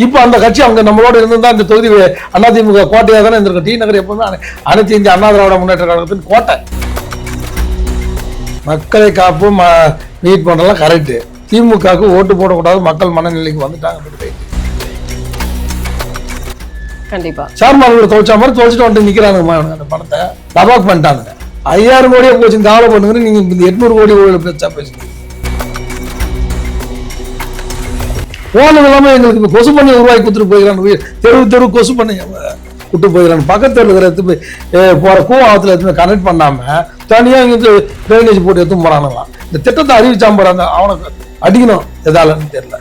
இப்போ அந்த கட்சி அவங்க நம்மளோட இருந்திருந்தா இந்த தொகுதி அதிமுக கோட்டையாக தானே இருந்திருக்கும் டி நகர் எப்பவுமே அனை- அனைத்து இந்திய அண்ணா திராவிட முன்னேற்ற கழகத்தின் கோட்டை. மக்களை காப்பு மீட் பண்ணலாம் கரெக்டு திமுகவுக்கு ஓட்டு போடக்கூடாது மக்கள் மனநிலைக்கு வந்துட்டாங்க கண்டிப்பா. சேர்மான் கூட தொலைச்சா மாதிரி தொலைச்சிட்டு வந்துட்டு நிக்கிறானுங்கம்மா அந்த பணத்தை. டபாக் பண்ணிட்டானுங்க. ஐயாயிரம் கோடியே போச்சு கவலை பண்ணுங்க நீங்க இந்த எட்நூறு கோடி பேச்சா பேசுறீங்க. போனது இல்லாமல் எங்களுக்கு இப்போ கொசு பண்ணி உருவாக்கி கொடுத்துட்டு போயிடறான் தெரு தெரு கொசு பண்ணி விட்டு போயிடறாங்க பக்கத்து இருக்கிற எடுத்து போய் போகிற போற எடுத்து கனெக்ட் பண்ணாமல் தனியாக இங்கே ட்ரைனேஜ் போட்டு எடுத்து போகிறானுங்களாம் இந்த திட்டத்தை அறிவிச்சாம போறாங்க. அவனுக்கு அடிக்கணும். எதாலன்னு தெரியல.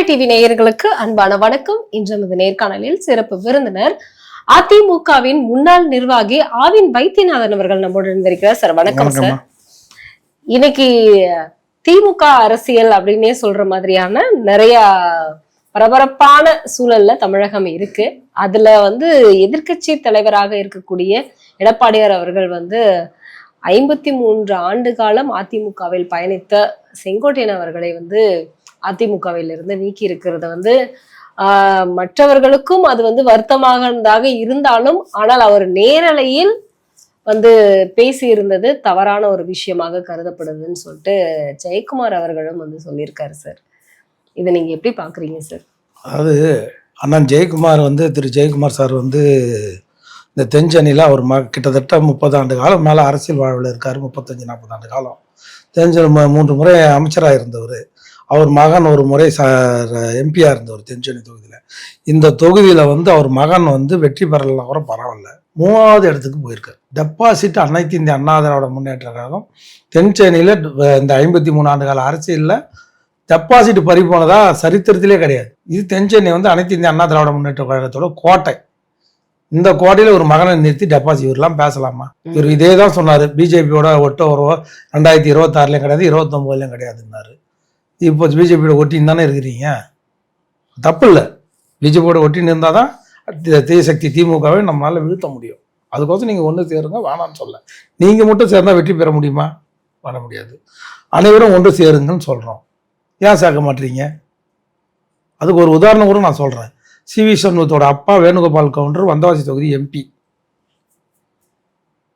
தாமரை டிவி நேயர்களுக்கு அன்பான வணக்கம். இன்று நமது நேர்காணலில் சிறப்பு விருந்தினர் அதிமுகவின் முன்னாள் நிர்வாகி ஆவின் வைத்தியநாதன் அவர்கள் நம்முடன் இருந்திருக்கிறார் சார் வணக்கம் சார். இன்னைக்கு திமுக அரசியல் அப்படின்னே சொல்ற மாதிரியான நிறைய பரபரப்பான சூழல்ல தமிழகம் இருக்கு. அதுல வந்து எதிர்க்கட்சி தலைவராக இருக்கக்கூடிய எடப்பாடியார் அவர்கள் வந்து ஐம்பத்தி மூன்று ஆண்டு காலம் அதிமுகவில் பயணித்த செங்கோட்டையன் அவர்களை வந்து அதிமுகவிலிருந்து நீக்கி இருக்கிறத வந்து மற்றவர்களுக்கும் அது வந்து வருத்தமாக இருந்தாலும் ஆனால் அவர் நேரலையில் வந்து பேசியிருந்தது தவறான ஒரு விஷயமாக கருதப்படுதுன்னு சொல்லிட்டு ஜெயக்குமார் அவர்களும் வந்து சொல்லியிருக்காரு சார். இதை நீங்கள் எப்படி பார்க்குறீங்க சார்? அதாவது அண்ணன் ஜெயக்குமார் வந்து திரு. ஜெயக்குமார் சார் வந்து இந்த தெஞ்சனியில் அவர் ம கிட்டத்தட்ட முப்பது ஆண்டு காலம் மேலே அரசியல் வாழ்வில் இருக்கார் முப்பத்தஞ்சு நாற்பது ஆண்டு காலம். தெஞ்சன் மூன்று முறை அமைச்சராக இருந்தவர். அவர் மகன் ஒரு முறை ச எம்பியாக இருந்தவர் தென்சென்னை தொகுதியில். இந்த தொகுதியில் வந்து அவர் மகன் வந்து வெற்றி பெறலாம் கூட பரவாயில்ல. மூணாவது இடத்துக்கு போயிருக்கார். டெபாசிட் அனைத்து இந்திய அண்ணா திராவிட முன்னேற்ற கழகம் தென்சென்னையில் இந்த ஐம்பத்தி மூணு ஆண்டு கால அரசியலில் டெபாசிட் பறி போனதா சரித்திரத்திலே கிடையாது. இது தென்சென்னை வந்து அனைத்து இந்திய அண்ணா திராவிட முன்னேற்ற கழகத்தோட கோட்டை. இந்த கோட்டையில ஒரு மகனை நிறுத்தி டெபாசிட் இவரெல்லாம் பேசலாமா? இவர் இதே தான் சொன்னாரு. பிஜேபியோட ஒட்ட ரெண்டாயிரத்தி இருபத்தாறுலையும் கிடையாது இருபத்தொம்போதுலையும் கிடையாதுன்னாரு. இப்போ பிஜேபியோட ஒட்டின்னு தானே இருக்கிறீங்க? தப்பு இல்லை பிஜேபியோட ஒட்டின்னு இருந்தால் தான் தி- தீயசக்தி திமுகவை நம்மளால் வீழ்த்த முடியும். அதுக்கோசம் நீங்கள் ஒன்று சேருங்க வேணாம்னு சொல்ல. நீங்கள் மட்டும் சேர்ந்தா வெற்றி பெற முடியுமா? பண்ண முடியாது. அனைவரும் ஒன்று சேருங்கன்னு சொல்கிறோம் ஏன் சேர்க்க மாட்டீங்க? அதுக்கு ஒரு உதாரணம் கூட நான் சொல்கிறேன் சி வி சண்முகத்தோட அப்பா வேணுகோபால் கவுண்டர் வந்தவாசி தொகுதி எம்பி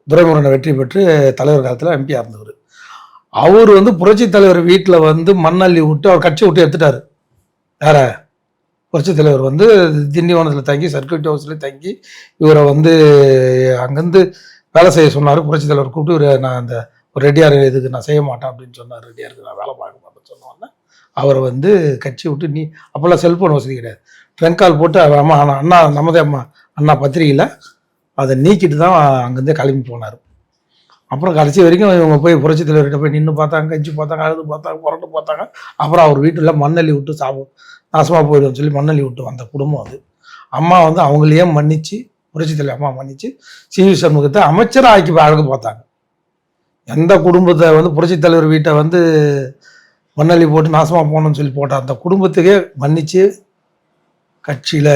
துரைமுருகனை வெற்றி பெற்று தலைவர் காலத்தில் எம்பியாக இருந்தவர். அவர் வந்து புரட்சி தலைவர் வீட்டில் வந்து மண்ணள்ளி விட்டு அவர் கட்சி விட்டு எடுத்துட்டாரு. வேற புரட்சி தலைவர் வந்து திண்டிவனத்தில் தங்கி சர்க்கியூட் ஹவுஸில் தங்கி இவரை வந்து அங்கேருந்து வேலை செய்ய சொன்னார். புரட்சி தலைவர் கூப்பிட்டு இவரை நான் அந்த ஒரு ரெட்டியார் இதுக்கு நான் செய்ய மாட்டேன் அப்படின்னு சொன்னார். ரெடியாருக்கு நான் வேலை பார்க்க மாட்டேன்னு சொன்னோன்னே அவரை வந்து கட்சி விட்டு நீ அப்போல்லாம் செல்ஃபோன் வசதி கிடையாது. ட்ரங்க் கால் போட்டு அவர் அம்மா அண்ணா அண்ணா நமதே அம்மா அண்ணா பத்திரிகையில் அதை நீக்கிட்டு தான் அங்கேருந்தே கிளம்பி போனார். அப்புறம் கடைசி வரைக்கும் இவங்க போய் புரட்சி தலைவர்கிட்ட போய் நின்று பார்த்தாங்க கஞ்சி பார்த்தாங்க அழுது பார்த்தாங்க புரட்டு பார்த்தாங்க. அப்புறம் அவர் வீட்டில் மண்ணள்ளி விட்டு சாப்பிடும் நாசமாக போயிடும்னு சொல்லி மண்ணள்ளி விட்டு வந்த குடும்பம் அது. அம்மா வந்து அவங்களையே மன்னித்து புரட்சி தலைவர் அம்மா மன்னித்து சி வி சண்முகத்தை அமைச்சராக ஆக்கி அழகு பார்த்தாங்க. எந்த குடும்பத்தை வந்து புரட்சி தலைவர் வீட்டை வந்து மண்ணள்ளி போட்டு நாசமாக போகணும்னு சொல்லி போட்ட அந்த குடும்பத்துக்கே மன்னித்து கட்சியில்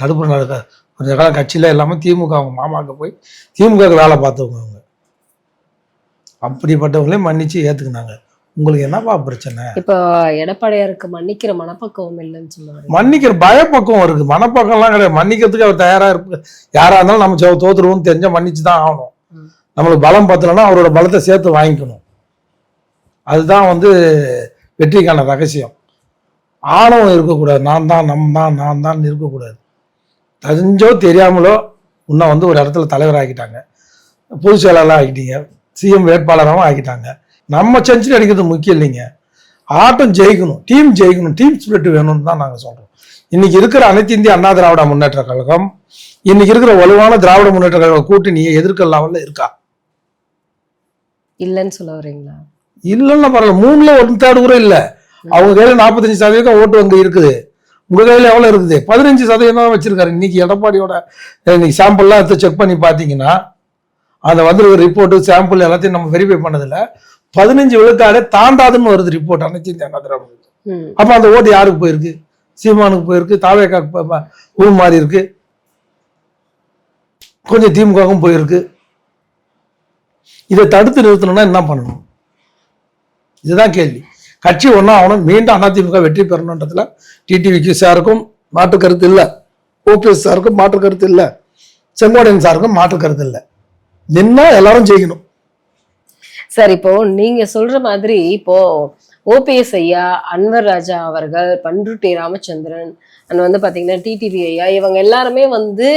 நடுப்புற நடக்க கொஞ்ச காலம் கட்சியில் இல்லாமல் திமுக அவங்க மாமாவுக்கு போய் திமுகவுக்கு வேலை பார்த்தவங்க அவங்க அப்படிப்பட்டவங்களே மன்னிச்சு ஏற்றுக்கினாங்க உங்களுக்கு என்னப்பா பிரச்சனை? இப்போ எடப்பாடியாருக்கு மன்னிக்கிற மனப்பக்குவம் இல்லைன்னு சொல்லுவாரு மன்னிக்கிற பயப்பக்கம் இருக்கு. மனப்பக்கம்லாம் கிடையாது. மன்னிக்கிறதுக்கு அவர் தயாரா இருப்பு யாரா இருந்தாலும் நம்ம தோத்துருவோம்னு தெரிஞ்சா மன்னிச்சு தான் ஆகணும். நம்மளுக்கு பலம் பத்தலைன்னா அவரோட பலத்தை சேர்த்து வாங்கிக்கணும். அதுதான் வந்து வெற்றிக்கான ரகசியம். ஆணவம் இருக்கக்கூடாது. நான் தான் நம் தான் நான் தான் இருக்கக்கூடாது. தெரிஞ்சோ தெரியாமலோ உன்னை வந்து ஒரு இடத்துல தலைவராக்கிட்டாங்க. பொதுச் செயலாளர் ஆக்கிட்டீங்க. சிஎம் வேட்பாளராகவும் ஆக்கிட்டாங்க நம்ம செஞ்சுரி அடிக்கிறது முக்கியம் இல்லைங்க. ஆட்டம் ஜெயிக்கணும் டீம் ஜெயிக்கணும் டீம் ஸ்பிரிட் வேணும்னு தான் நாங்கள் சொல்கிறோம் இன்னைக்கு இருக்கிற அனைத்து இந்திய அண்ணா திராவிட முன்னேற்ற கழகம் இன்னைக்கு இருக்கிற வலுவான திராவிட முன்னேற்ற கழக கூட்டணியை எதிர்க்க லெவலில் இருக்கா? இல்லைன்னு சொல்ல வரீங்களா? இல்லைன்னா பரவாயில்ல மூணுல ஒரு தேர்டு கூட இல்லை. அவங்க கையில் நாற்பத்தஞ்சு சதவீதம் ஓட்டு அங்கே இருக்குது. உங்க கையில் எவ்வளோ இருக்குது? பதினஞ்சு சதவீதம் தான் வச்சிருக்காரு. இன்னைக்கு எடப்பாடியோட இன்னைக்கு சாம்பிள்லாம் எடுத்து செக் பண்ணி பார்த்தீங்கன்னா அந்த வந்திருக்க ரிப்போர்ட்டு சாம்பிள் எல்லாத்தையும் நம்ம வெரிஃபை பண்ணதில்ல பதினஞ்சு விழுக்காடே தாண்டாதுன்னு வருது ரிப்போர்ட் அனைத்து இந்திய அண்ணா. அப்ப அந்த ஓட்டு யாருக்கு போயிருக்கு? சீமானுக்கு போயிருக்கு தாவேக்காக்கு ஊர் மாறி இருக்கு. கொஞ்சம் திமுகவும் போயிருக்கு. இதை தடுத்து நிறுத்தணும்னா என்ன பண்ணணும்? இதுதான் கேள்வி. கட்சி ஒன்றா ஆகணும் மீண்டும் அதிமுக வெற்றி பெறணுன்றதுல டிடிவிக்கு சாருக்கும் மாற்று கருத்து இல்லை. ஓபிஎஸ் சாருக்கும் மாற்று கருத்து இல்லை. செங்கோடையன் சாருக்கும் மாற்று கருத்து இல்லை. நின்னா எல்லாரும் ஜெயிக்கணும். சார் இப்போ நீங்க சொல்ற மாதிரி இப்போ ஓபிஎஸ் ஐயா அன்வர் ராஜா அவர்கள் பண்ருட்டி ராமச்சந்திரன் அண்ட் வந்து பாத்தீங்கன்னா டிடிவி ஐயா இவங்க எல்லாருமே வந்து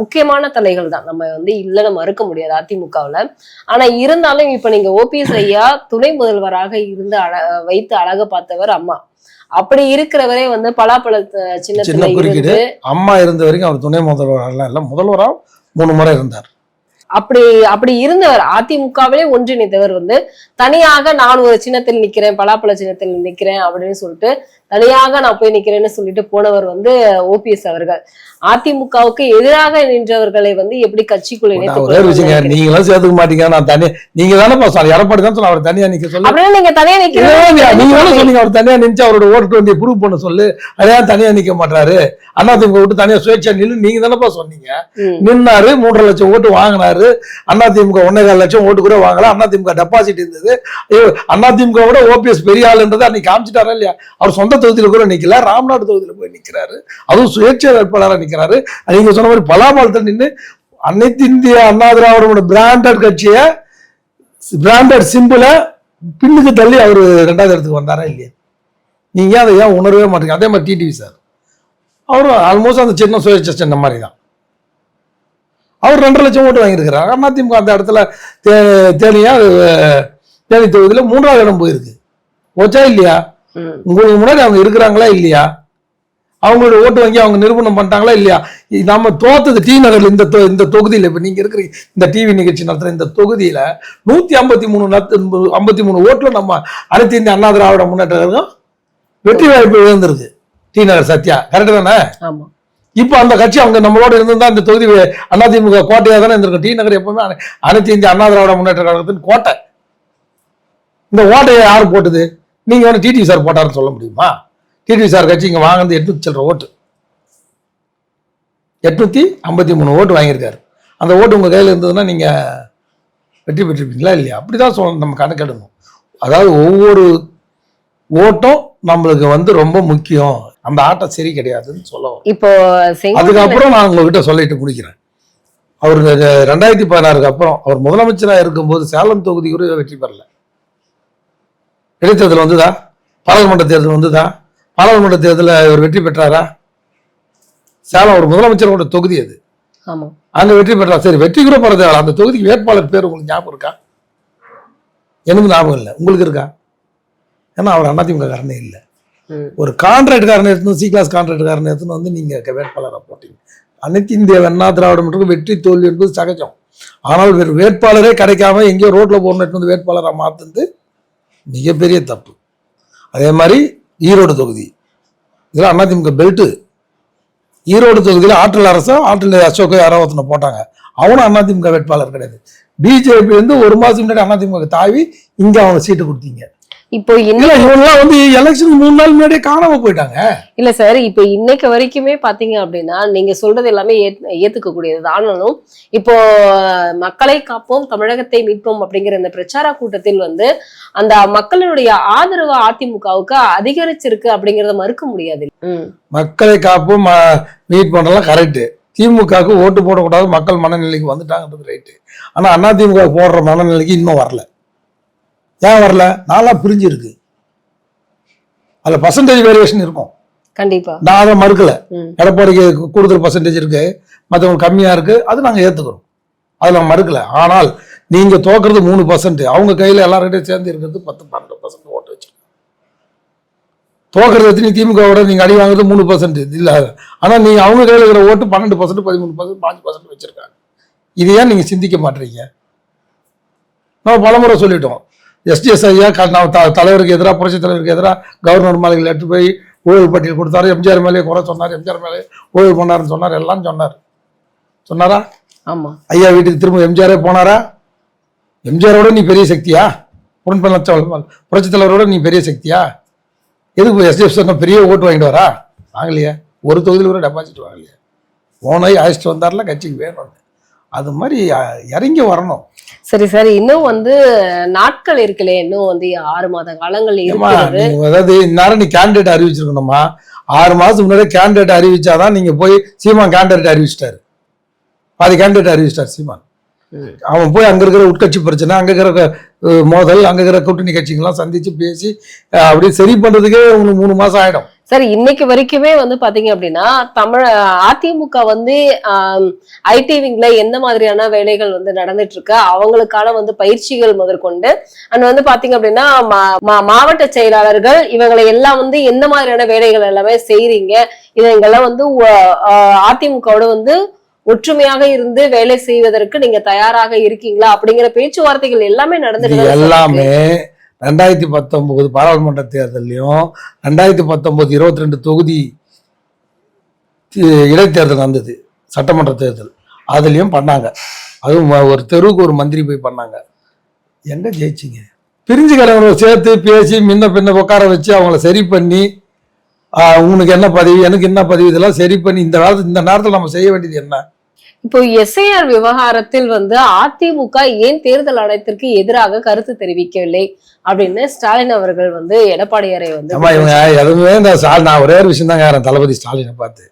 முக்கியமான தலைகள் தான். நம்ம வந்து இல்லைன்னு மறுக்க முடியாது அதிமுகவுல. ஆனா இருந்தாலும் இப்ப நீங்க ஓபிஎஸ் ஐயா துணை முதல்வராக இருந்து அழ வைத்து அழக பார்த்தவர் அம்மா. அப்படி இருக்கிறவரே வந்து பலாப்பழ சின்ன குறுக்கீடு. அம்மா இருந்த வரைக்கும் அவர் துணை முதல்வரெல்லாம் இல்லை. முதல்வராக மூணு முறை இருந்தார். அப்படி அப்படி இருந்தவர். அதிமுகவிலே ஒன்றிணைத்தவர் வந்து தனியாக நான் ஒரு சின்னத்தில் நிக்கிறேன் பலாப்பழ சின்னத்தில் நிக்கிறேன் அப்படின்னு சொல்லிட்டு தனியாக நான் போய் நிக்கிறேன்னு சொல்லிட்டு போனவர் வந்து ஓபிஎஸ் அவர்கள். அதிமுகவுக்கு எதிராக நின்றவர்களை வந்து எப்படி கட்சிக்குள்ள கொள்ளணும்னு நீங்களும் சேர்த்துக்க மாட்டீங்க. நான் தனியா நீங்க தானே எடப்பாடி தான் சொன்ன அவர் தனியா நிக்க சொல்லு. அப்படின்னா நீங்க தனியா? நீங்க தானே நிக்கிறீங்க சொன்னீங்க அவர் தனியா நின்று அவரோட ஓட்டு வண்டியை ப்ரூவ் பண்ண சொல்லு. அதையா தனியா நிக்க மாட்டாரு. அதிமுக விட்டு தனியா சுயேட்சா நில்லு நீங்க தானேப்பா சொன்னீங்க. நின்னாரு மூன்றரை லட்சம் ஓட்டு வாங்கினாரு. அதிமுக ஒன்னே கால் லட்சம் ஓட்டு கூட வாங்கல. அதிமுக டெபாசிட் இருந்தது. அதிமுக விட ஓபிஎஸ் பெரிய ஆளுன்றதை அன்னைக்கு காமிச்சிட்டாரா இல்லையா? அவர் சொந்த தொகுதியில கூட நிற்கல ராம்நாடு தொகுதியில போய் நிற்கிறாரு அதுவும் சுயேட்சை வேட்பாளராக நிக்கிறாரு. நீங்க சொன்ன மாதிரி பலாபாலத்தில் நின்று அனைத்து இந்திய அண்ணா திராவிடமோட பிராண்டட் கட்சியை பிராண்டட் சிம்பிளை பின்னுக்கு தள்ளி அவர் ரெண்டாவது இடத்துக்கு வந்தாரா இல்லையா? நீங்க அதை ஏன் உணரவே மாட்டீங்க? அதே மாதிரி டிடிவி சார் அவரும் ஆல்மோஸ்ட் அந்த சின்ன சுயேட்சை சின்ன மாதிரி தான் அவர் ரெண்டரை லட்சம் ஓட்டு வாங்கியிருக்கிறார். அதிமுக அந்த இடத்துல தே தேனியா தேனி தொகுதியில் மூன்றாவது இடம் போயிருக்கு. போச்சா இல்லையா? உங்களுக்கு முன்னாடி அவங்க இருக்கிறாங்களா இல்லையா? அவங்களோட ஓட்டு வங்கி அவங்க நிரூபணம் பண்ணிட்டாங்களா இல்லையா? நம்ம தோத்தது டி நகர்ல இந்த இந்த தொகுதியில் இப்போ நீங்க இருக்கிற இந்த டிவி நிகழ்ச்சி நடத்துற இந்த தொகுதியில நூத்தி ஐம்பத்தி மூணு ஐம்பத்தி மூணு ஓட்டுல நம்ம அனைத்து இந்திய அண்ணா திராவிட முன்னேற்ற கழகம் வெற்றி வாய்ப்பு இழந்திருக்கு. டி நகர் சத்யா. கரெக்டு தானே? இப்போ அந்த கட்சி அவங்க நம்மளோட இருந்திருந்தா இந்த தொகுதி அதிமுக கோட்டையாக தானே இருந்திருக்கும். டி நகர் எப்பவுமே அனை- அனைத்து இந்திய அண்ணா திராவிட முன்னேற்ற கழகத்தின் கோட்டை. இந்த ஓட்டையை யார் போட்டது? நீங்க வந்து டிடிவி சார் போட்டாருன்னு சொல்ல முடியுமா? டிடிவி சார் கட்சி இங்க வாங்கினது எட்நூத்தி சில்லற ஓட்டு. எட்நூத்தி ஐம்பத்தி மூணு ஓட்டு வாங்கியிருக்காரு. அந்த ஓட்டு உங்க கையில இருந்ததுன்னா நீங்க வெற்றி பெற்றிருப்பீங்களா இல்லையா? அப்படிதான் சொல்ல நம்ம கணக்கெடுக்கணும் அதாவது ஒவ்வொரு ஓட்டும் நம்மளுக்கு வந்து ரொம்ப முக்கியம். அந்த ஆட்டம் சரி கிடையாதுன்னு சொல்ல வரேன். இப்போ அதுக்கப்புறம் நான் உங்ககிட்ட சொல்லிட்டு முடிக்கிறேன். அவர் ரெண்டாயிரத்தி பதினாறுக்கு அப்புறம் அவர் முதலமைச்சராக இருக்கும்போது சேலம் தொகுதி கூட வெற்றி பெறல. இடைத்தேர்தல் வந்துதா? பாராளுமன்ற தேர்தல் வந்துதா? பாராளுமன்ற தேர்தலில் இவர் வெற்றி பெற்றாரா? சேலம் ஒரு முதலமைச்சரோட தொகுதி அது. அங்க வெற்றி பெற்றா சரி வெற்றி கூட தேவையில்ல. அந்த தொகுதிக்கு வேட்பாளர் பேர் உங்களுக்கு ஞாபகம் இருக்கா? எனக்கு ஞாபகம் இல்லை. உங்களுக்கு இருக்கா? ஏன்னா அவர் அதிமுக காரனே இல்லை. ஒரு கான்ட்ராக்ட்காரனை எடுத்து சி கிளாஸ் கான்ட்ராக்ட்காரனை எடுத்துன்னு வந்து நீங்க வேட்பாளராக போட்டீங்க. அனைத்து இந்திய அண்ணா திராவிட மற்றும் வெற்றி தோல்வி என்பது சகஜம். ஆனால் வேறு வேட்பாளரே கிடைக்காம எங்கேயோ ரோட்ல போகணும் எடுத்து வந்து வேட்பாளராக மாத்துறது மிகப்பெரிய தப்பு. அதே மாதிரி ஈரோடு தொகுதி. இதில் அதிமுக பெல்ட்டு. ஈரோடு தொகுதியில் ஆற்றல் அரசோ ஆற்றல் அசோக் யாரோ ஒருத்தனை போட்டாங்க. அவனும் அதிமுக வேட்பாளர் கிடையாது. பிஜேபி வந்து ஒரு மாதம் முன்னாடி அதிமுக தாவி இங்கே அவங்க சீட்டு கொடுத்தீங்க. இப்போ இவங்கெல்லாம் வந்து எலெக்ஷன் மூணு நாள் முன்னாடியே காணாம போயிட்டாங்க. இல்ல சார் இப்ப இன்னைக்கு வரைக்குமே பாத்தீங்க அப்படின்னா நீங்க சொல்றது எல்லாமே ஏத்- ஏத்துக்க கூடியது ஆனாலும் இப்போ மக்களை காப்போம் தமிழகத்தை மீட்போம் அப்படிங்கிற இந்த பிரச்சார கூட்டத்தில் வந்து அந்த மக்களுடைய ஆதரவு அதிமுகவுக்கு அதிகரிச்சிருக்கு அப்படிங்கறத மறுக்க முடியாது ம். மக்களை காப்பும் மீட் பண்றதெல்லாம் கரெக்டு திமுகவுக்கு ஓட்டு போடக்கூடாது மக்கள் மனநிலைக்கு வந்துட்டாங்கன்றது ரைட்டு ஆனா அதிமுக போடுற மனநிலைக்கு இன்னும் வரல. ஏன் வரல? நாளா பிரிஞ்சு இருக்கு அதுல பர்சன்டேஜ் வேரியேஷன் இருக்கும். கண்டிப்பா. நான் அதை மறுக்கல. எடப்பாடிக்கு கூடுதல் பர்சன்டேஜ் இருக்கு. மற்றவங்க கம்மியா இருக்கு. அது நாங்க ஏத்துக்கிறோம். அது நாங்க மறுக்கல. ஆனால் நீங்க தோக்குறது மூணு பர்சன்ட் அவங்க கையில எல்லார்கிட்டையும் சேர்ந்து இருக்கிறது பத்து பன்னெண்டு பர்சன்ட் ஓட்டு வச்சு தோக்குறது எத்தனை திமுகவோட நீங்க அடி வாங்குறது மூணு பர்சன்ட் இல்ல. ஆனா நீங்க அவங்க கையில இருக்கிற ஓட்டு பன்னெண்டு பர்சன்ட் பதிமூணு பர்சன்ட் பாஞ்சு பர்சன்ட் வச்சிருக்காங்க. இது ஏன் நீங்க சிந்திக்க மாட்டீங்க? நம்ம பலமுறை சொல்லிட்டோம். எஸ்டிஎஸ் ஐயா தலைவருக்கு எதிராக புரட்சி தலைவருக்கு எதிராக கவர்னர் மாளிகையில் எடுத்து போய் ஊழல் பட்டியல் கொடுத்தாரு. எம்ஜிஆர் மேலே குறை சொன்னார் எம்ஜிஆர் மேலே ஊழல் பண்ணாருன்னு சொன்னார் எல்லாம் சொன்னார். சொன்னாரா? ஆமா. ஐயா வீட்டுக்கு திரும்ப எம்ஜிஆரே போனாரா? எம்ஜிஆரோட நீ பெரிய சக்தியா? உடன்பள்ளம் புரட்சி தலைவரோட நீ பெரிய சக்தியா? எதுக்கு எஸ்டிஎஃப் சொன்ன பெரிய ஓட்டு வாங்கிட்டு வரா? வாங்கலையே. ஒரு தொகுதியில் கூட டெபாசிட் வாங்கலையே. போனாய் அழைச்சிட்டு வந்தார்ல கட்சிக்கு வேணும்னு. அது மாதிரி இறங்கி வரணும். சரி சரி. இன்னும் வந்து நாட்கள் இருக்குல்ல. இன்னும் வந்து ஆறு மாத காலங்கள் இருக்கிறது. அதாவது இந்நேரம் நீ கேண்டிடேட் அறிவிச்சிருக்கணுமா ஆறு மாசத்துக்கு முன்னாடியே கேண்டிடேட் அறிவிச்சாதான் நீங்க போய் சீமான் கேண்டிடேட் அறிவிச்சிட்டாரு. பாதி கேண்டிடேட் அறிவிச்சிட்டார் சீமான். அவன் போய் அங்க இருக்கிற உட்கட்சி பிரச்சனை அங்க இருக்கிற மோதல் அங்க இருக்கிற கூட்டணி கட்சிங்கெல்லாம் சந்திச்சு பேசி அப்படியே சரி பண்றதுக்கே உங்களுக்கு மூணு மாசம் ஆயிடும். சரி இன்னைக்கு வரைக்குமே வந்து பாத்தீங்க அப்படின்னா தமிழ் அதிமுக வந்து ஐடி விங்ல எந்த மாதிரியான வேலைகள் வந்து நடந்துட்டு இருக்கு அவங்களுக்கான வந்து பயிற்சிகள் முதற்கொண்டு அண்ட் வந்து பாத்தீங்க அப்படின்னா மா- மா- மாவட்ட செயலாளர்கள் இவங்களை எல்லாம் வந்து எந்த மாதிரியான வேலைகள் எல்லாமே செய்றீங்க இதெல்லாம் வந்து அதிமுகவோட வந்து ஒற்றுமையாக இருந்து வேலை செய்வதற்கு நீங்க தயாராக இருக்கீங்களா? அப்படிங்கிற பேச்சுவார்த்தைகள் எல்லாமே நடந்துட்டு எல்லாமே ரெண்டாயிரத்தி பத்தொன்பது பாராளுமன்ற தேர்தல்லையும் ரெண்டாயிரத்தி பத்தொன்பது இருபத்தி ரெண்டு தொகுதி இடைத்தேர்தல் நடந்தது. சட்டமன்ற தேர்தல். அதுலயும் பண்ணாங்க. அதுவும் ஒரு தெருவுக்கு ஒரு மந்திரி போய் பண்ணாங்க. எங்க ஜெயிச்சிங்க? பிரிஞ்சு கிடவங்களை சேர்த்து பேசி முன்ன பின்ன உட்கார வச்சு அவங்கள சரி பண்ணி உனக்கு என்ன பதவி எனக்கு என்ன பதவி இதெல்லாம் சரி பண்ணி இந்த காலத்து இந்த நேரத்தில் நம்ம செய்ய வேண்டியது என்ன? இப்போ எஸ்ஐஆர் விவகாரத்தில் வந்து அதிமுக ஏன் தேர்தல் ஆணையத்திற்கு எதிராக கருத்து தெரிவிக்கவில்லை அப்படின்னு ஸ்டாலின் அவர்கள் வந்து எடப்பாடியாரை வந்து இவங்க எதுவுமே இந்த நான் ஒரே ஒரு விஷயம் தாங்க தளபதி ஸ்டாலினை பார்த்து.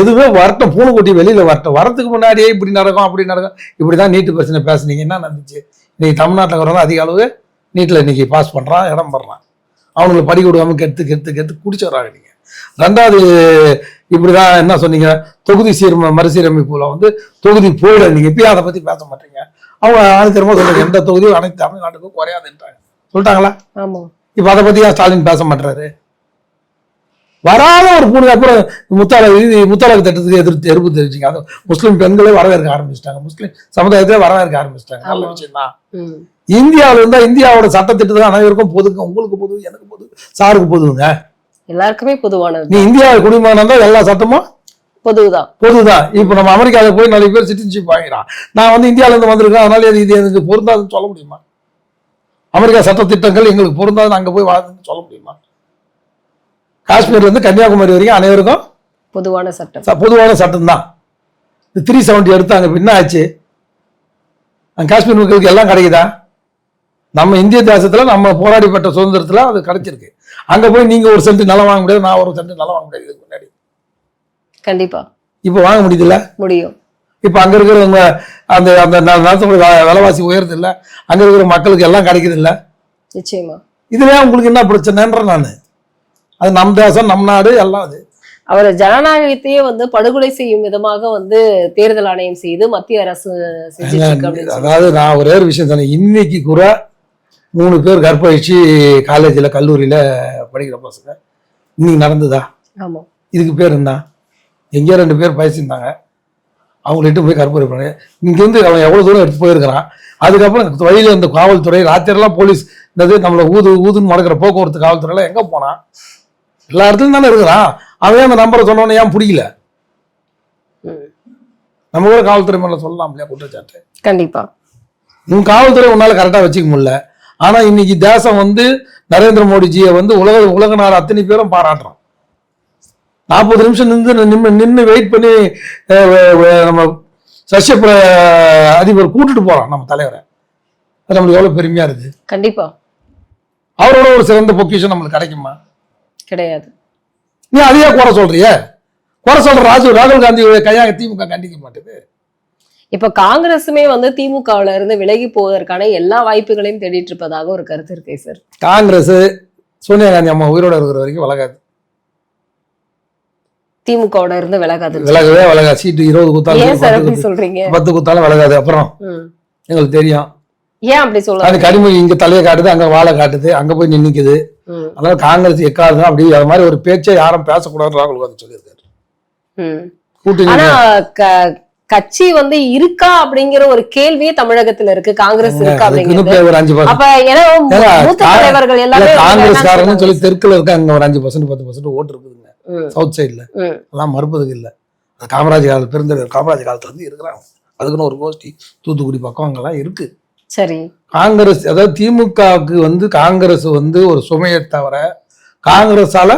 எதுவுமே வரட்டும் பூனைக்குட்டி வெளியில வரட்டும். வரத்துக்கு முன்னாடியே இப்படி நடக்கும் அப்படி நடக்கும். இப்படிதான் நீட்டு பிரச்சனை பேசுனீங்க. என்ன நடந்துச்சு? இன்னைக்கு தமிழ்நாட்டில் இருக்கிறவங்க அதிக அளவு நீட்டில் இன்னைக்கு பாஸ் பண்றான் இடம் பண்றான். அவங்களுக்கு படி கொடுக்காம கெடுத்து கெடுத்து கெடுத்து குடிச்சு வராங்க நீங்க. ரெண்டாவது இப்படிதான் என்ன சொன்னீங்க? தொகுதி சீர்ம மறுசீரமைப்புல வந்து தொகுதி போயிட நீங்க இப்பயும் அதை பத்தி பேச மாட்டீங்க. அவங்க ஆணித்தரமா சொல்லுங்க எந்த தொகுதியும் அனைத்து தமிழ்நாட்டுக்கும் குறையாதுன்றாங்க சொல்லிட்டாங்களா? ஆமா. இப்ப அதை பத்தி ஸ்டாலின் பேச மாட்டாரு வராத ஒரு பூனை அப்புறம் முத்தாள இது முத்தாளக்கு திட்டத்துக்கு எதிர்த்து எதிர்ப்பு தெரிவிச்சிங்க. அது முஸ்லீம் பெண்களே வரவேற்க ஆரம்பிச்சிட்டாங்க. முஸ்லீம் சமுதாயத்தை வரவேற்க ஆரம்பிச்சிட்டாங்க. நல்ல. விஷயம் தான். இந்தியாவில் இருந்தா இந்தியாவோட சட்டத்திட்டத்துக்கு அனைவருக்கும் பொதுங்க. உங்களுக்கு பொது எனக்கு பொது சாருக்கு பொதுங்க. எல்லாருக்குமே பொதுவானது நீ இந்தியாவில் குடிமகன் இருந்தா எல்லா சட்டமும் பொதுதான் பொதுதான். இப்போ நம்ம அமெரிக்காவில் போய் நிறைய பேர் சிட்டிசன்ஷிப் வாங்கிறான் நான் வந்து இந்தியாவில இருந்து வந்திருக்கேன். அதனால இது இது எனக்கு பொருந்தாதுன்னு சொல்ல முடியுமா? அமெரிக்கா சட்டத்திட்டங்கள் எங்களுக்கு பொருந்தாதுன்னு அங்க போய் வாழ்ந்துன்னு சொல்ல முடியுமா? காஷ்மீர்ல இருந்து கன்னியாகுமரி வரைக்கும் அனைவருக்கும் பொதுவான சட்டம். பொதுவான சட்டம் தான் இந்த த்ரீ செவன்ட்டி எடுத்தாங்க இப்ப என்ன ஆச்சு. காஷ்மீர் மக்களுக்கு எல்லாம் கிடைக்குதா? நம்ம இந்திய தேசத்துல நம்ம போராடி பெற்ற சுதந்திரத்துல அது கிடைச்சிருக்கு. அங்க போய் நீங்க ஒரு சென்ட் நிலம் வாங்க முடியாது நான் ஒரு சென்ட் நிலம் வாங்க முடியாது இதுக்கு முன்னாடி. கண்டிப்பா. இப்ப வாங்க முடியுதுல்ல? முடியும். இப்ப அங்க இருக்கிறவங்க அந்த அந்த நிலத்தோட விலைவாசி உயருது இல்ல அங்க இருக்கிற மக்களுக்கு எல்லாம் கிடைக்குது இல்ல? நிச்சயமா. இதுல உங்களுக்கு என்ன பிரச்சனைன்ற நானு. அது நம் தேசம் நம் நாடு எல்லாம் அது. அவர் ஜனநாயகத்தையே வந்து படுகொலை செய்யும் விதமாக வந்து தேர்தல் ஆணையம் செய்து மத்திய அரசு. அதாவது நான் ஒரே ஒரு விஷயம் சொன்னேன். இன்னைக்கு கூட மூணு பேர் கற்பழிச்சு காலேஜில் கல்லூரியில் படிக்கிற பசங்க. இன்னைக்கு நடந்ததா? ஆமா. இதுக்கு பேர் என்ன? எங்கேயோ ரெண்டு பேர் பேசியிருந்தாங்க அவங்கள்ட்ட போய் கற்பூரி பண்ணி. இங்கேருந்து அவன் எவ்வளோ தூரம் எடுத்து போயிருக்கிறான். அதுக்கப்புறம் வழியில் இந்த காவல்துறை ராத்திரிலாம் போலீஸ் இந்த நம்மளை ஊது ஊதுன்னு மடக்கிற போக்குவரத்து காவல்துறையெல்லாம் எங்கே போனான்? எல்லா இடத்துலையும் தானே இருக்கிறான். அவன் அந்த நம்பரை சொன்னோன்னே ஏன் பிடிக்கல. நம்ம கூட காவல்துறை மேலே சொல்லலாம் இல்லையா குற்றச்சாட்டு? கண்டிப்பா. உன் காவல்துறை உன்னால கரெக்டா வச்சுக்க முடியல. ஆனா இன்னைக்கு தேசம் வந்து நரேந்திர மோடிஜியை வந்து உலக உலக நாடு அத்தனை பேரும் பாராட்டுறோம் நாற்பது நிமிஷம் நின்று நின்று நின்று வெயிட் பண்ணி நம்ம ரஷ்ய பிர- அதிபர் கூட்டிட்டு போறான் நம்ம தலைவரை. அது நம்மளுக்கு எவ்வளவு பெருமையா இருக்கு கண்டிப்பா. அவரோட ஒரு சிறந்த பொக்கிஷம் நம்மளுக்கு கிடைக்குமா? கிடையாது. நீ அதையே குறை சொல்றிய? குறை சொல்ற ராஜீவ் ராகுல் காந்தி கையாக திமுக கண்டிக்க மாட்டேது. இப்ப காங்கிரசுமே வந்து திமுகவுல இருந்து விலகி போவதற்கான எல்லா வாய்ப்புகளையும் தேடிட்டு இருப்பதாக ஒரு கருத்து இருக்கு சார் காங்கிரஸ் சோனியா காந்தி அம்மா உயிரோட இருக்கிற வரைக்கும் விலகாது திமுகவோட இருந்து விலகாது. விலகவே விலகாது சீட்டு இருபது குத்தாலும் சொல்றீங்க? பத்து குத்தாலும் விலகாது அப்புறம். எங்களுக்கு தெரியும். ஏன் அப்படி அது சொல்ல கனிமொழி இங்க தலையை காட்டுது அங்க வாழை காட்டுது அங்க போய் நின்னுக்குது. அதனால காங்கிரஸ் எக்காது அப்படி அது மாதிரி ஒரு பேச்சை யாரும் பேசக்கூடாதுன்னு ராகுல் காந்தி சொல்லியிருக்காரு. கூட்டணி கட்சி வந்து இருக்கா அப்படிங்கிற ஒரு கேள்வியே தமிழகத்துல இருக்கு காங்கிரஸ் இருக்கா அப்படிங்கிறது. அப்ப ஏன்னா மூத்த தலைவர்கள் எல்லாமே காங்கிரஸ் சொல்லி. தெற்குல இருக்காங்க ஒரு அஞ்சு பர்சன்ட் பத்து பர்சன்ட் ஓட்டு இருக்குதுங்க. சவுத் சைடுல. அதெல்லாம் மறுப்பதுக்கு இல்ல. காமராஜ் காலத்துல பிறந்த காமராஜ் காலத்துல இருந்து இருக்கிறாங்க. அதுக்குன்னு ஒரு கோஷ்டி. தூத்துக்குடி பக்கம் அங்கெல்லாம் இருக்கு. சரி. காங்கிரஸ் அதாவது திமுகவுக்கு வந்து காங்கிரஸ் வந்து ஒரு சுமையை தவிர காங்கிரஸால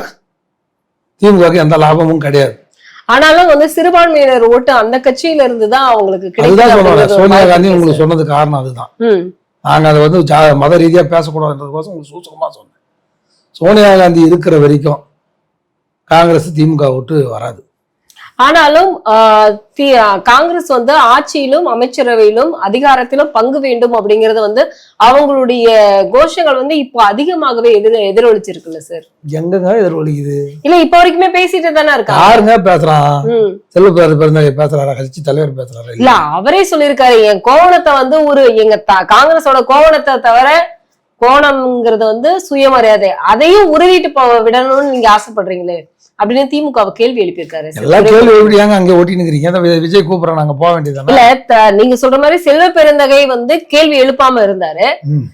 திமுகவுக்கு எந்த லாபமும் கிடையாது. ஆனாலும் வந்து சிறுபான்மையினர் ஓட்டு அந்த கட்சியில இருந்து தான் அவங்களுக்கு ஒரு சோனியா காந்தி உங்களுக்கு சொன்னது காரணம் அதுதான். நாங்க அதை வந்து மத ரீதியா பேசக்கூடாதுன்றதுக்கோசம் உங்களுக்கு சூசகமா சொன்னேன். சோனியா காந்தி இருக்கிற வரைக்கும் காங்கிரஸ் திமுக விட்டு வராது. ஆனாலும் காங்கிரஸ் வந்து ஆட்சியிலும் அமைச்சரவையிலும் அதிகாரத்திலும் பங்கு வேண்டும் அப்படிங்கறது வந்து அவங்களுடைய கோஷங்கள் வந்து இப்போ அதிகமாகவே எதிர் எதிரொலிச்சிருக்குல்ல சார்? எங்கங்க எதிர்வலிக்குது இல்ல இப்ப வரைக்குமே பேசிட்டு தானே இருக்காங்க. யாருங்க பேசுறான்? ம். செல்வ பேர் பிறந்த பேசுறாரா? கட்சி தலைவர் பேசுறாரா? இல்ல அவரே சொல்லியிருக்காரு. என் கோவணத்தை வந்து ஒரு எங்க காங்கிரஸோட கோவணத்தை தவிர கோணம்ங்கிறது வந்து சுயமரியாதை. அதையும் உருவிட்டு விடணும்னு நீங்க ஆசைப்படுறீங்களே? அப்படின்னு திமுக கேள்வி எழுப்பியிருக்காரு. எல்லா கேள்வி எப்படியாங்க அங்க ஓட்டி நிக்கிறீங்க. அந்த வி- விஜய் கூப்பிடுறோம் நாங்க போக வேண்டியதானே இல்ல நீங்க சொல்ற மாதிரி செல்வ பெருந்தகை வந்து கேள்வி எழுப்பாம இருந்தாரு.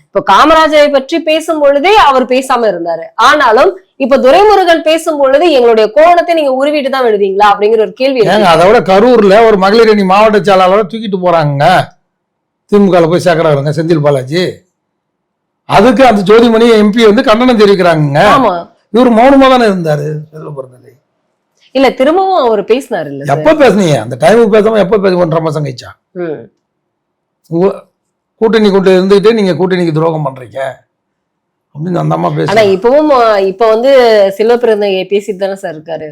இப்ப காமராஜரை பற்றி பேசும் பொழுதே அவர் பேசாம இருந்தாரு. ஆனாலும் இப்ப துரைமுருகன் பேசும் பொழுது எங்களுடைய கோணத்தை நீங்க உருவிட்டு தான் விடுவீங்களா அப்படிங்கிற ஒரு கேள்வி அதை விட கரூர்ல ஒரு மகளிர் அணி மாவட்ட செயலாளரை தூக்கிட்டு போறாங்க திமுக போய் சேர்க்கிறாருங்க செந்தில் பாலாஜி. அதுக்கு அந்த ஜோதிமணி எம்பி வந்து கண்டனம் தெரிவிக்கிறாங்க ஆமா. இவர் மௌனமா தானே இருந்தாரு? செல்வ பிறந்தகை இல்ல திரும்பவும் அவர் பேசினாரு இல்ல எப்ப பேசுனீங்க? அந்த டைமுக்கு பேசாம எப்ப பேச ஒன்றரை மாசம் கழிச்சா? கூட்டணி கூட்டு இருந்துகிட்டு நீங்க கூட்டணிக்கு துரோகம் பண்றீங்க. அப்படின்னு அந்த அம்மா ஆனா பேச இப்பவும் அஹ், இப்ப வந்து செல்வ பெருந்தகை பேசிட்டு தானே சார் இருக்காரு?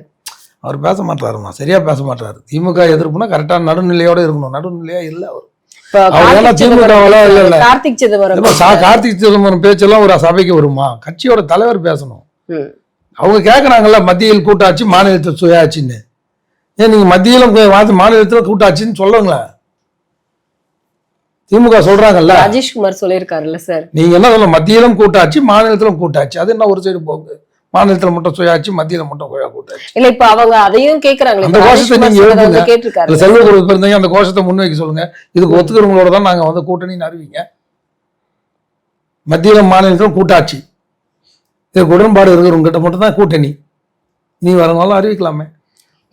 அவர் பேச மாட்டாருமா சரியா பேச மாட்டாரு. திமுக எதிர்ப்புனா கரெக்டா நடுநிலையோட இருக்கணும். நடுநிலையா இல்ல அவர். கார்த்திக் சிதம்பரம் பேச்செல்லாம் ஒரு சபைக்கு வருமா? கட்சியோட தலைவர் பேசணும். அவங்க கேக்குறாங்கல்ல மத்தியில் கூட்டாட்சி மாநிலத்தில் சுயாட்சின்னு. ஏன் நீங்க மத்தியிலும் மாநிலத்துல கூட்டாட்சின்னு சொல்லுங்களேன். திமுக சொல்றாங்கல்ல. ராஜேஷ்குமார் சொல்லியிருக்காருல்ல சார். நீங்க என்ன சொல்ல மத்தியிலும் கூட்டாட்சி மாநிலத்திலும் கூட்டாட்சி. அது என்ன ஒரு சைடு போகுது? மாநிலத்துல மட்டும் சுயாட்சி மத்தியில மட்டும் கூட்டாட்சி. இல்ல இப்ப அவங்க அதையும் கேக்குறாங்களே. அந்த கோஷத்தை நீங்க சொன்னதை வந்து எழுப்புங்க. கேட்டிருக்காரு. இல்ல செல்வ குரு பிறந்தவங்க அந்த கோஷத்தை முன்வைக்க சொல்லுங்க. இதுக்கு ஒத்துக்கிறவங்களோட தான் நாங்க வந்து கூட்டணின்னு அறிவிங்க. மத்தியில மாநிலத்திலும் கூட்டாட்சி. இதுக்கு உடன்பாடு இருக்கிறவங்க கிட்ட மட்டும் தான் கூட்டணி நீ வரவங்களும் அறிவிக்கலாமே.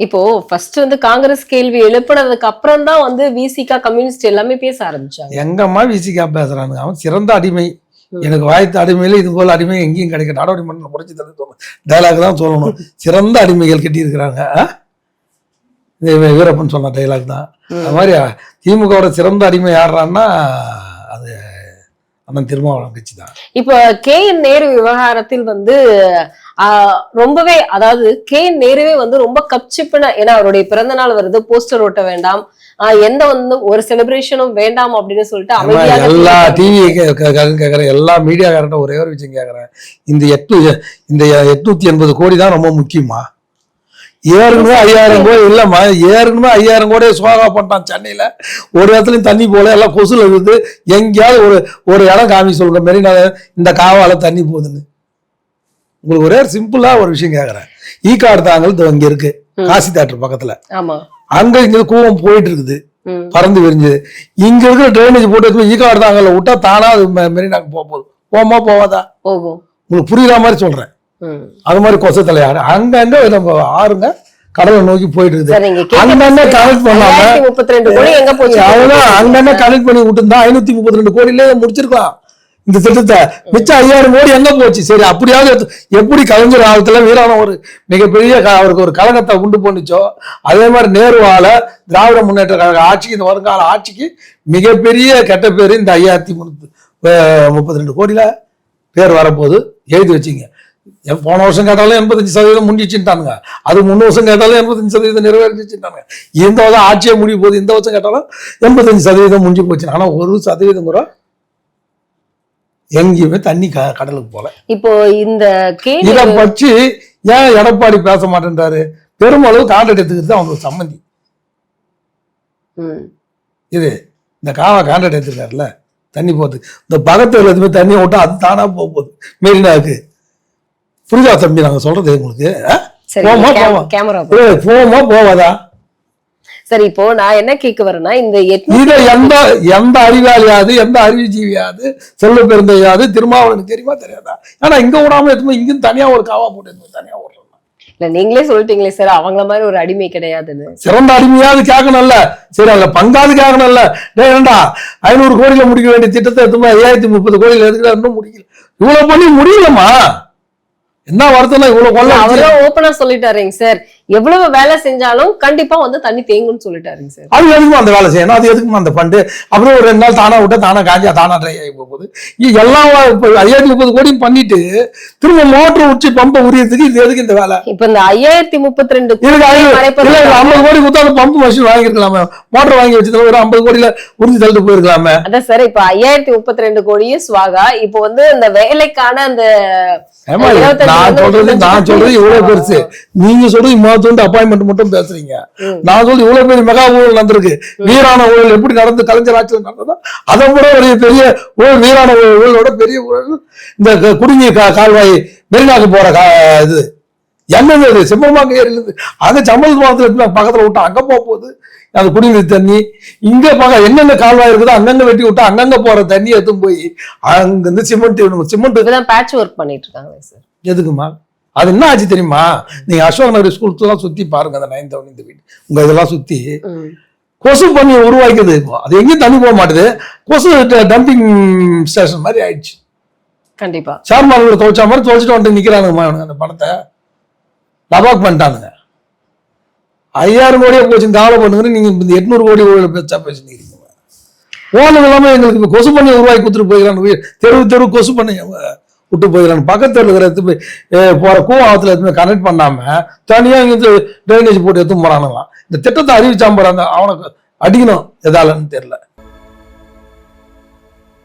இப்போ ஃபர்ஸ்ட் வந்து காங்கிரஸ் கேள்வி எழுப்புனதுக்கு அப்புறம் தான் வந்து விசிகா கம்யூனிஸ்ட் எல்லாமே பேச ஆரம்பிச்சாங்க. எங்கம்மா விசிகா பேசுறானுங்க? அவன் சிறந்த அடிமை. எனக்கு வாய்த்த அடிமையில இது போல அடிமை எங்கேயும் கிடைக்க நாடோடி மண்ணில் முறைச்சி தள்ளி சொல்லணும். டைலாக் தான் சொல்லணும். சிறந்த அடிமைகள் கட்டி இருக்கிறாங்க. வீரப்பன் சொன்ன டைலாக் தான். அது மாதிரி திமுகவோட சிறந்த அடிமை யாருறான்னா அது அண்ணன் திருமாவளவன் கட்சி தான். இப்போ கே என் நேரு விவகாரத்தில் வந்து ரொம்பவே அதாவது கே என் நேருவே வந்து ரொம்ப கப்சிப்புன ஏன்னா அவருடைய பிறந்த நாள் வருது போஸ்டர் ஒட்ட வேண்டாம். எந்த வந்து ஒரு செலிப்ரேஷனும் வேண்டாம் அப்படின்னு சொல்லிட்டு எல்லா டிவி கேட்கறேன் எல்லா மீடியாக்காரன்ட்ட ஒரே ஒரு விஷயம் கேட்கறேன் இந்த எட்டு இந்த எட்நூத்தி எண்பது கோடி தான் ரொம்ப முக்கியமா? ஏற்கனவே ஐயாயிரம் கோடி இல்லம்மா. ஏற்கனவே ஐயாயிரம் கோடியே சோகா பண்ணிட்டான் சென்னையில. ஒரு இடத்துலயும் தண்ணி போல எல்லாம் கொசுல இருக்குது எங்கேயாவது ஒரு ஒரு இடம் காமி சொல்லுங்க மெரினா இந்த காவால தண்ணி போகுதுன்னு. உங்களுக்கு ஒரே சிம்பிளா ஒரு விஷயம் கேட்கறேன் ஈ காடு தாங்கல் இதோ இங்க இருக்கு. காசி தேட்டர் பக்கத்துல. அங்க இங்க கூவம் போயிட்டு இருக்குது. பறந்து விரிஞ்சது. இங்க இருக்கிற ட்ரைனேஜ் போட்டு போய் ஈக்காடு தாங்கல விட்டா தானா அது மெ- மெரினாக்கு போக போகுது. போமா போவாதா? உங்களுக்கு புரியுற மாதிரி சொல்றேன். ம். அது மாதிரி கொச தலையாடு அங்கங்க நம்ம ஆறுங்க கடலை நோக்கி போயிட்டு இருக்குது அங்கங்க கனெக்ட் பண்ணாம முப்பத்தி ரெண்டு கோடி எங்க போச்சு? அவ்வளவுதான் அங்கங்க கனெக்ட் பண்ணி விட்டுருந்தா ஐநூத்தி முப்பத்தி ரெண்டு கோடியிலே முடிச்சிருக்கலாம். இந்த திட்டத்தை. மிச்சம் ஐயாயிரம் கோடி எங்க போச்சு? சரி அப்படியாவது எப்படி கலைஞர் காலத்துல வீராணம் ஒரு மிகப்பெரிய அவருக்கு ஒரு கழகத்தை உண்டு பண்ணுச்சோ அதே மாதிரி நேருவால திராவிட முன்னேற்ற கழக ஆட்சிக்கு இந்த வருங்கால ஆட்சிக்கு மிகப்பெரிய கெட்ட பேரு இந்த ஐயாயிரத்தி முப்பத்தி ரெண்டு கோடியில பேர் வரப்போகுது. எழுதி வச்சிங்க. போன வருஷம் கேட்டாலும் எண்பத்தஞ்சு சதவீதம் முடிஞ்சிச்சுட்டானுங்க அது முன்னு வருஷம் கேட்டாலும் எண்பத்தஞ்சு சதவீதம் நிறைவேறிச்சுட்டானுங்க இந்த வருஷம் ஆட்சியே முடிய போகுது. இந்த வருஷம் கேட்டாலும் எண்பத்தஞ்சு சதவீதம் முடிஞ்சு போச்சு ஆனா ஒரு சதவீதம் கூட எங்கேயுமே தண்ணி க கடலுக்கு போல இப்போ இந்த இதை பற்றி ஏன் எடப்பாடி பேச மாட்டேன்றாரு? பெருமளவு கான்ட்ராக்ட் எடுத்துக்கிறது தான் அவங்களுக்கு சம்மந்தி. இது இந்த காவா கான்ட்ராக்ட் எடுத்துருக்காருல்ல தண்ணி போகுது இந்த பகத்தில் எதுவுமே தண்ணி விட்டா அது தானா போக போகுது. மெரினாவுக்கு புரியுதா தம்பி நாங்க சொல்றது உங்களுக்கு போமா, போமா. கேமரா ஏய், போமா போவாதா? சரி இப்போ நான் என்ன கேட்க வரேன்னா இந்த இதை எந்த எந்த அறிவாளியாவது எந்த அறிவுஜீவியாவது செல்வ பெருந்தையாவது திருமாவளவனுக்கு தெரியுமா தெரியாதா? ஆனா இங்க விடாம எடுத்து இங்க தனியா ஒரு காவா போட்டு தனியா விடுறோம் இல்ல நீங்களே சொல்லிட்டீங்களே சார் அவங்கள மாதிரி ஒரு அடிமை கிடையாதுன்னு. சிறந்த அடிமையாவது கேட்கணும்ல சரி அதுல பங்காவது கேட்கணும்ல டேய் ஏண்டா ஐநூறு கோடியில முடிக்க வேண்டிய திட்டத்தை எத்தனை ஐயாயிரத்தி முப்பது கோடியில எதுக்கு இன்னும் முடியல இவ்வளவு பண்ணி முடியலமா என்ன வருத்தம்னா இவ்வளவு கொள்ள அவரும் ஓப்பனா சொல்லிட்டாருங்க சார் எவ்வளவு வேலை செஞ்சாலும் கண்டிப்பா வந்து தண்ணி தேங்கும்னு சொல்லிட்டாருங்க சார். அது எதுக்குமா அந்த வேலை செய்யணும். அது எதுக்குமா அந்த ஃபண்டு அப்புறம் ஒரு ரெண்டு நாள் தானா விட்டா தானா காஞ்சா தானா ட்ரை ஆகி போகுது. எல்லாம் இப்போ ஐயாயிரத்தி முப்பது கோடியும் பண்ணிட்டு திரும்ப மோட்டர் உச்சி பம்பை உரியறதுக்கு இது எதுக்கு இந்த வேலை? இப்ப இந்த ஐயாயிரத்தி முப்பத்தி ரெண்டு ஐம்பது கோடி கொடுத்தா அந்த பம்பு மிஷின் வாங்கியிருக்கலாமே. மோட்டர் வாங்கி வச்சதுல ஒரு ஐம்பது கோடியில உறிஞ்சி தள்ளிட்டு போயிருக்கலாமே. அதான் சார் இப்ப ஐயாயிரத்தி முப்பத்தி ரெண்டு கோடியும் சுவாகா இப்போ வந்து இந்த வேலைக்கான அந்த நான் சொல்றது நான் சொல்றது இவ்வளவு பெருசு. நீங்க சொல்றது மொத்தம் அப்பாயின்மெண்ட் மட்டும் பேசுறீங்க. நான் சொல்றது இவ்வளவு பெரிய மெகா ஊழல் நடந்திருக்கு. வீரான ஊழல் எப்படி நடந்து கலைஞர் ஆட்சியில் நடந்ததோ அதை விட ஒரு பெரிய ஊழல் வீரான ஊழல் ஊழலோட பெரிய ஊழல். இந்த குடிநீர் கால்வாய் மெரினாக்கு போற இது என்னங்க இது சிம்மமாங்க ஏரியில இருந்து அங்க சம்பள மாதத்துல பக்கத்துல விட்டா அங்க போக போகுது அந்த குடிநீர் தண்ணி இங்க பார்க்க என்னென்ன கால்வாய் இருக்குதோ அங்கங்க வெட்டி விட்டா அங்கங்க போற தண்ணி எடுத்துன்னு போய் அங்க இருந்து சிமெண்ட் சிமெண்ட் பேட்ச் ஒர்க் பண்ணிட்டு இருக்காங்க சார் எதுக்குமா? அது என்ன ஆச்சு தெரியுமா? நீங்க அசோக் நகர் ஸ்கூல்ஸ் எல்லாம் சுத்தி பாருங்க அந்த நைன் தௌன் இந்த வீடு. உங்க இதெல்லாம் சுத்தி. கொசு பண்ணி உருவாக்கியது. அது எங்கேயும் தண்ணி போக மாட்டுது. கொசு டம்பிங் ஸ்டேஷன் மாதிரி ஆயிடுச்சு. கண்டிப்பா. ஷேர் மார்க்கெட் துவைச்சா மாதிரி துவைச்சிட்டு வந்துட்டு நிக்கிறானுங்கம்மா இவனுங்க அந்த பணத்தை. லபாக் பண்ணிட்டானுங்க. ஐயாயிரம் கோடியே போச்சு கவலை பண்ணுங்க நீங்க இந்த எட்நூறு கோடி பேச்சா பேசினீங்க. ஓனம் இல்லாம எங்களுக்கு கொசு பண்ணி உருவாக்கி கொடுத்துட்டு வீ- தெரு தெரு கொசு பண்ணி விட்டு போயிடலான்னு பக்கத்தில் இருக்கிற எடுத்து போய் கூவாகத்தில் எதுவுமே எடுத்து கனெக்ட் பண்ணாமல் தனியாக இங்கே ட்ரைனேஜ் போட்டு எடுத்து போகிறானுங்களாம் இந்த திட்டத்தை அறிவிச்சாம்பர் அந்த அவனுக்கு அடிக்கணும். எதாலன்னு தெரில